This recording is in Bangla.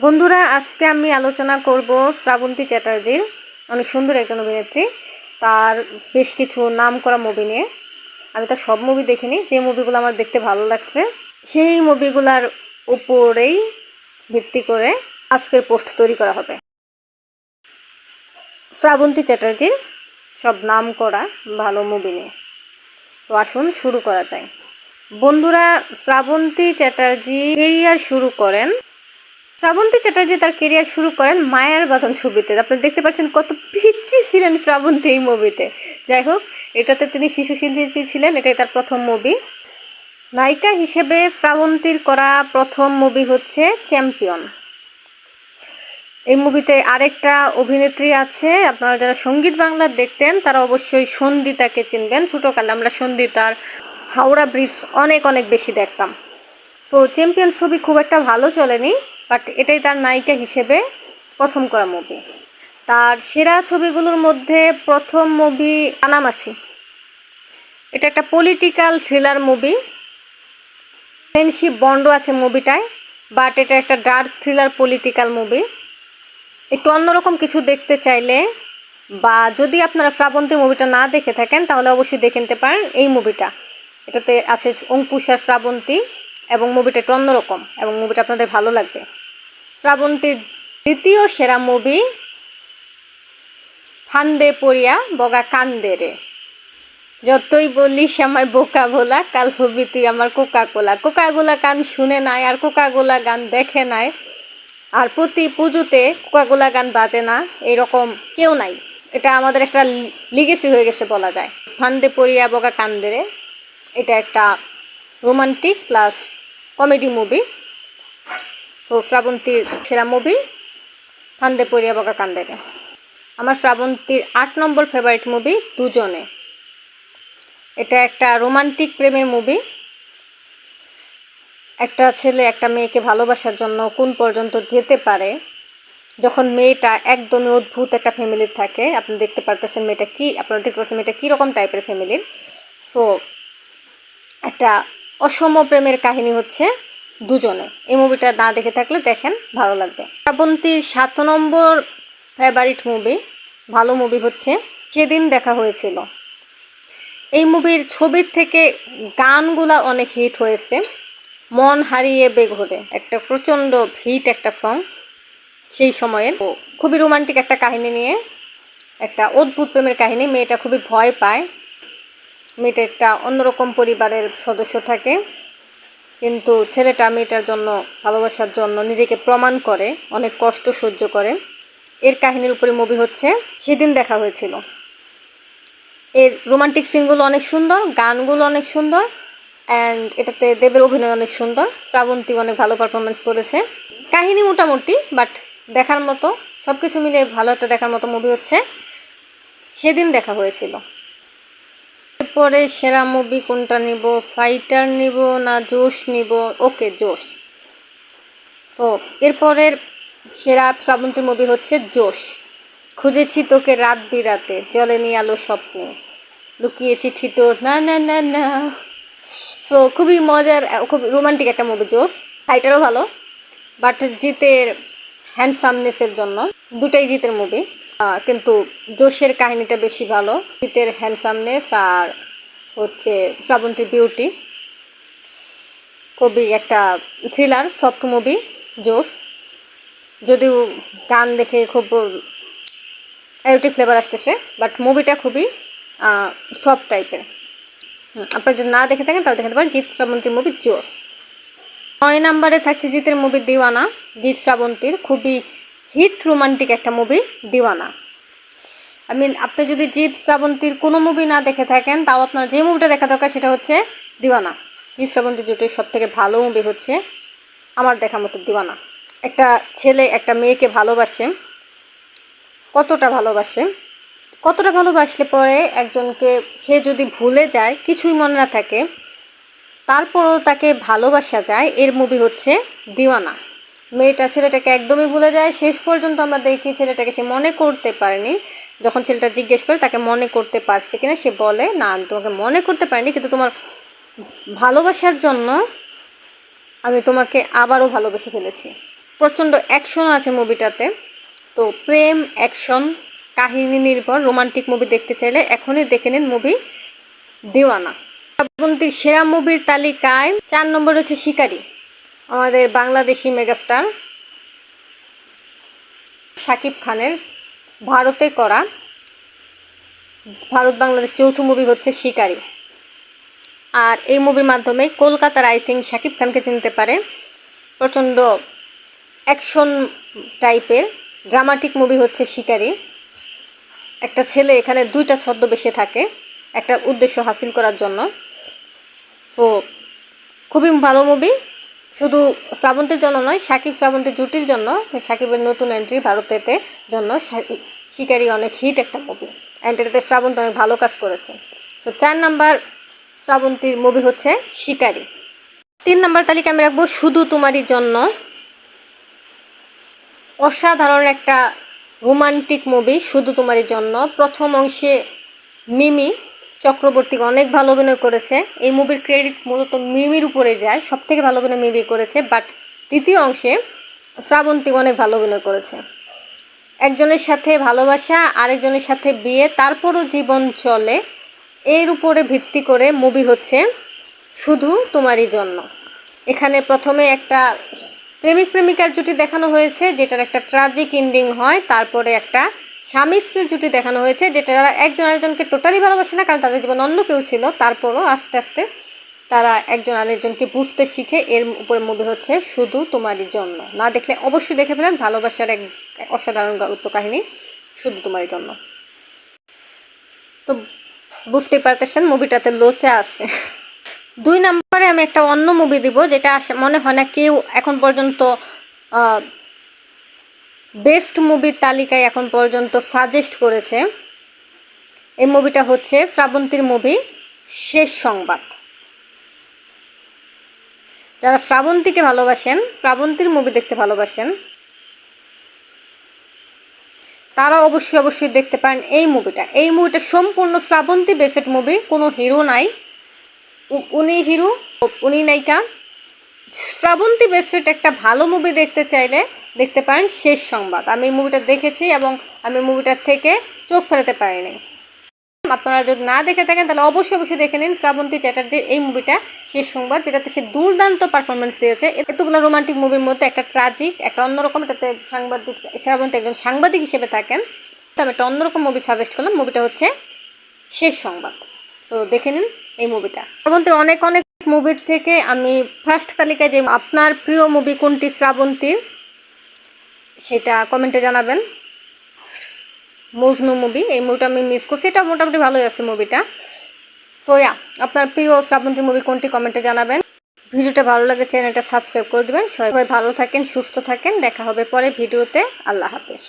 বন্ধুরা, আজকে আমি আলোচনা করব শ্রাবন্তী চ্যাটার্জির অনেক সুন্দর একজন অভিনেত্রী। তার বেশ কিছু নাম করা মুভি নিয়ে। আমি তার সব মুভি দেখিনি, যে মুভিগুলো আমার দেখতে ভালো লাগছে। সেই মুভিগুলার উপরেই ভিত্তি করে আজকের পোস্ট তৈরি করা হবে। শ্রাবন্তী চ্যাটার্জির সব নাম করা ভালো মুভি নিয়ে। তো আসুন শুরু করা যায় বন্ধুরা, শ্রাবন্তী চ্যাটার্জি কেরিয়ার শুরু করেন শ্রাবন্তী চ্যাটার্জি তার কেরিয়ার শুরু করেন মায়ার বাঁধন ছবিতে। আপনি দেখতে পাচ্ছেন কত পিচ্ছি ছিলেন শ্রাবন্তী এই মুভিতে যাই হোক, এটাতে তিনি শিশু শিল্পী ছিলেন, এটাই তার প্রথম মুভি নায়িকা হিসেবে শ্রাবন্তীর করা প্রথম মুভি হচ্ছে চ্যাম্পিয়ন এই মুভিতে আরেকটা অভিনেত্রী আছে, আপনারা যারা সংগীত বাংলা দেখতেন, তারা অবশ্যই সন্দিতাকে চিনবেন। ছোটোকালে আমরা সন্দিতার হাওড়া ব্রিজ অনেক অনেক বেশি দেখতাম। সো চ্যাম্পিয়ন ছবি খুব একটা ভালো চলেনি। বাট এটাই তার নায়িকা হিসেবে প্রথম করা মুভি তার সেরা ছবিগুলোর মধ্যে প্রথম মুভি আনামাছি। এটা একটা political thriller movie friendship bond আছে মুভিটায় বাট এটা একটা ডার্ক থ্রিলার পলিটিক্যাল মুভি একটু অন্যরকম কিছু দেখতে চাইলে বা যদি আপনারা শ্রাবন্তী মুভিটা না দেখে থাকেন, তাহলে অবশ্যই দেখে নিতে পারেন এই মুভিটা এটাতে আছে অঙ্কুশ আর শ্রাবন্তী এবং মুভিটা একটু অন্যরকম এবং মুভিটা আপনাদের ভালো লাগবে। শ্রাবন্তীর দ্বিতীয় সেরা মুভি, ফান্দে পড়িয়া বগা কান্দে রে। যতই বলিস আমায় বোকা ভোলা কাল হবি তুই আমার কোকা কোলা কোকা গোলা গান শুনে নাই আর কোকা গোলা গান দেখে নাই। আর প্রতি পুজোতে কোকা গোলা গান বাজে না, এরকম কেউ নাই। এটা আমাদের একটা লিগেসি হয়ে গেছে বলা যায়। ফান্দে পড়িয়া বগা কান্দে রে, এটা একটা romantic plus comedy movie so শ্রাবন্তীর সেরা মুভি, ফান্দে পড়িয়া বকা কান্দেরে আমার শ্রাবন্তীর আট নম্বর ফেভারিট মুভি দুজনে। এটা একটা রোমান্টিক প্রেমের মুভি একটা ছেলে একটা মেয়েকে ভালোবাসার জন্য কোন পর্যন্ত যেতে পারে, যখন মেয়েটা একদমই অদ্ভুত একটা ফ্যামিলির থাকে, আপনি দেখতে পারতেছেন মেয়েটা কি, আপনারা দেখতে পাচ্ছেন মেয়েটা কীরকম টাইপের ফ্যামিলির সো একটা অসম প্রেমের কাহিনী হচ্ছে দুজনে। এই মুভিটা না দেখে থাকলে দেখেন, ভালো লাগবে। শ্রাবন্তীর সাত নম্বর ফেভারিট মুভি ভালো মুভি হচ্ছে, সেদিন দেখা হয়েছিল। এই মুভির ছবির থেকে গানগুলা অনেক হিট হয়েছে। মন হারিয়ে বেঘরে, একটা প্রচণ্ড হিট একটা সং সেই সময়ের। খুবই রোমান্টিক একটা কাহিনী নিয়ে, একটা অদ্ভুত প্রেমের কাহিনী, মেয়েটা খুবই ভয় পায়। মেয়েটা একটা অন্যরকম পরিবারের সদস্য থাকে। কিন্তু ছেলেটা মেয়েটার জন্য, ভালোবাসার জন্য নিজেকে প্রমাণ করে, অনেক কষ্ট সহ্য করে। এর কাহিনীর উপরে মুভি হচ্ছে, সেদিন দেখা হয়েছিল। এর রোমান্টিক সিনগুলো অনেক সুন্দর, গানগুলো অনেক সুন্দর অ্যান্ড এটাতে দেবের অভিনয় অনেক সুন্দর। শ্রাবন্তী অনেক ভালো পারফরমেন্স করেছে। কাহিনী মোটামুটি বাট দেখার মতো সব কিছু মিলে ভালো একটা দেখার মতো মুভি হচ্ছে। সেদিন দেখা হয়েছিল। এরপরে সেরা মুভি কোনটা নিব? ফাইটার নিব না জোশ নিব? ওকে জোশ। সো এরপরের সেরা শ্রাবন্তীর মুভি হচ্ছে জোশ। খুঁজেছি তোকে রাত বিরাতে, জলে নিয়ে আলো স্বপ্নে। লুকিয়েছি ঠিটোর না না না না। সো খুবই মজার খুব রোমান্টিক একটা মুভি জোশ। ফাইটারও ভালো বাট জিতের হ্যান্ডসামনেসের জন্য। দুটাই জিতের মুভি কিন্তু জোশের কাহিনীটা বেশি ভালো, জিতের হ্যান্ডসামনেস আর হচ্ছে শ্রাবন্তী বিউটি। খুবই একটা থ্রিলার সফট মুভি জোস যদিও গান দেখে খুব অ্যারোটিক ফ্লেভার আসতেছে বাট মুভিটা খুবই সফট টাইপের আপনারা যদি না দেখে থাকেন, তাহলে দেখতে পারেন জিৎ শ্রাবন্তীর মুভি জোস নয় নাম্বারে থাকছে জিতের মুভি দিওয়ানা। জিৎ শ্রাবন্তীর খুবই হিট রোমান্টিক একটা মুভি দিওয়ানা। আই মিন আপনি যদি জিৎ শ্রাবন্তীর কোনো মুভি না দেখে থাকেন, তাও আপনার যে মুভিটা দেখা দরকার সেটা হচ্ছে দিওয়ানা। জিৎ শ্রাবন্তী সব থেকে ভালো মুভি হচ্ছে আমার দেখা মতো দিওয়ানা। একটা ছেলে, একটা মেয়েকে ভালোবাসে। কতটা ভালোবাসে? কতটা ভালোবাসলে পরে একজনকে সে যদি ভুলে যায়, কিছুই মনে না থাকে, তারপরও তাকে ভালোবাসা যায়, এর মুভি হচ্ছে দিওয়ানা। মেয়েটা ছেলেটাকে একদমই ভুলে যায়। শেষ পর্যন্ত আমরা দেখি ছেলেটাকে সে মনে করতে পারেনি। যখন ছেলেটা জিজ্ঞেস করে, তাকে মনে করতে পারছে কিনা? সে বলে, না, আমি তোমাকে মনে করতে পারিনি, কিন্তু তোমার ভালোবাসার জন্য আমি তোমাকে আবারও ভালোবেসে ফেলেছি। প্রচণ্ড অ্যাকশনও আছে মুভিটাতে তো প্রেম অ্যাকশন কাহিনী নির্ভর রোমান্টিক মুভি দেখতে চাইলে এখনই দেখে নিন মুভি দেওয়ানা সেরা মুভির তালিকায় চার নম্বর হচ্ছে শিকারি। আমাদের বাংলাদেশি মেগাস্টার শাকিব খানের ভারতে করা ভারত বাংলাদেশ যৌথ মুভি হচ্ছে শিকারি। আর এই মুভির মাধ্যমে কলকাতার আই থিঙ্ক শাকিব খানকে চিনতে পারে। প্রচণ্ড অ্যাকশন টাইপের ড্রামাটিক মুভি হচ্ছে শিকারি। একটা ছেলে এখানে দুইটা ছদ্মবেশে থাকে, একটা উদ্দেশ্য হাসিল করার জন্য। সো খুবই ভালো মুভি শুধু শ্রাবন্তীর জন্য নয়, সাকিব শ্রাবন্তী জুটির জন্য, সাকিবের নতুন এন্ট্রি ভারতেতে জন্য শিকারি অনেক হিট একটা মুভি এটাতে শ্রাবন্ত অনেক ভালো কাজ করেছে। সো চার নাম্বার শ্রাবন্তীর মুভি হচ্ছে শিকারি। তিন নাম্বার তালিকা আমি রাখব, শুধু তোমারই জন্য। অসাধারণ একটা রোমান্টিক মুভি শুধু তোমারই জন্য। প্রথম অংশে মিমি চক্রবর্তী অনেক ভালো অভিনয় করেছে। এই মুভির ক্রেডিট মূলত মিমির উপরে যায় সব থেকে ভালো অভিনয় মিমি করেছে বাট তৃতীয় অংশে শ্রাবন্তী অনেক ভালো অভিনয় করেছে। একজনের সাথে ভালোবাসা, আরেকজনের সাথে বিয়ে, তারপরও জীবন চলে। এর উপরে ভিত্তি করে মুভি হচ্ছে শুধু তোমারই জন্য। এখানে প্রথমে একটা প্রেমিক প্রেমিকার জুটি দেখানো হয়েছে, যেটার একটা ট্রাজিক এন্ডিং হয়, তারপরে একটা স্বামী স্ত্রীর জুটি দেখানো হয়েছে, যেটা তারা একজন আরেকজনকে টোটালি ভালোবাসে না, কারণ তাদের জীবন অন্য কেউ ছিল। তারপরও আস্তে আস্তে তারা একজন আরেকজনকে বুঝতে শিখে এর উপরে মুভি হচ্ছে শুধু তোমারই জন্য। না দেখলে অবশ্যই দেখে ফেলেন, ভালোবাসার এক অসাধারণ গল্প কাহিনী, শুধু তোমারই জন্য। তো বুঝতেই পারতেছেন, মুভিটাতে লোচা আছে। দুই নম্বরে আমি একটা অন্য মুভি দিব, যেটা মনে হয় না কেউ এখন পর্যন্ত বেস্ট মুভির তালিকায় এখন পর্যন্ত সাজেস্ট করেছে এই মুভিটা হচ্ছে শ্রাবন্তীর মুভি শেষ সংবাদ। যারা শ্রাবন্তীকে ভালোবাসেন, শ্রাবন্তীর মুভি দেখতে ভালোবাসেন, তারা অবশ্যই অবশ্যই দেখতে পারেন এই মুভিটা। এই মুভিটা সম্পূর্ণ শ্রাবন্তী বেসেট মুভি, কোনো হিরো নাই। উনি হিরো উনি নায়িকা। শ্রাবন্তী বেসেট একটা ভালো মুভি দেখতে চাইলে দেখতে পারেন শেষ সংবাদ। আমি এই মুভিটা দেখেছি এবং আমি মুভিটার থেকে চোখ ফেরাতে পারিনি। আপনারা যদি না দেখে থাকেন, তাহলে অবশ্যই অবশ্যই দেখে নিন শ্রাবন্তী চ্যাটার্জির এই মুভিটা শেষ সংবাদ, যেটাতে সে দুর্দান্ত পারফরমেন্স দিয়েছে। এতগুলো রোমান্টিক মুভির মধ্যে একটা ট্রাজিক একটা অন্যরকম, এটাতে সাংবাদিক, শ্রাবন্তী একজন সাংবাদিক হিসেবে থাকেন। তো আমি একটা অন্যরকম মুভি সাজেস্ট করলাম মুভিটা হচ্ছে শেষ সংবাদ। তো দেখে নিন এই মুভিটা শ্রাবন্তীর অনেক অনেক মুভির থেকে আমি ফার্স্ট তালিকায় যে আপনার প্রিয় মুভি কোনটি, শ্রাবন্তীর? সেটা কমেন্টে জানাবেন। মজনু মুভি এই মুভিটা আমি মিস করছি। এটা মোটামুটি ভালোই আছে মুভিটা সো ইয়া আপনার প্রিয় শ্রাবন্তী মুভি কোনটি কমেন্টে জানাবেন। ভিডিওটা ভালো লাগে চ্যানেলটা সাবস্ক্রাইব করে দেবেন। সবাই ভালো থাকেন, সুস্থ থাকেন। দেখা হবে পরে ভিডিওতে। আল্লাহ হাফেজ।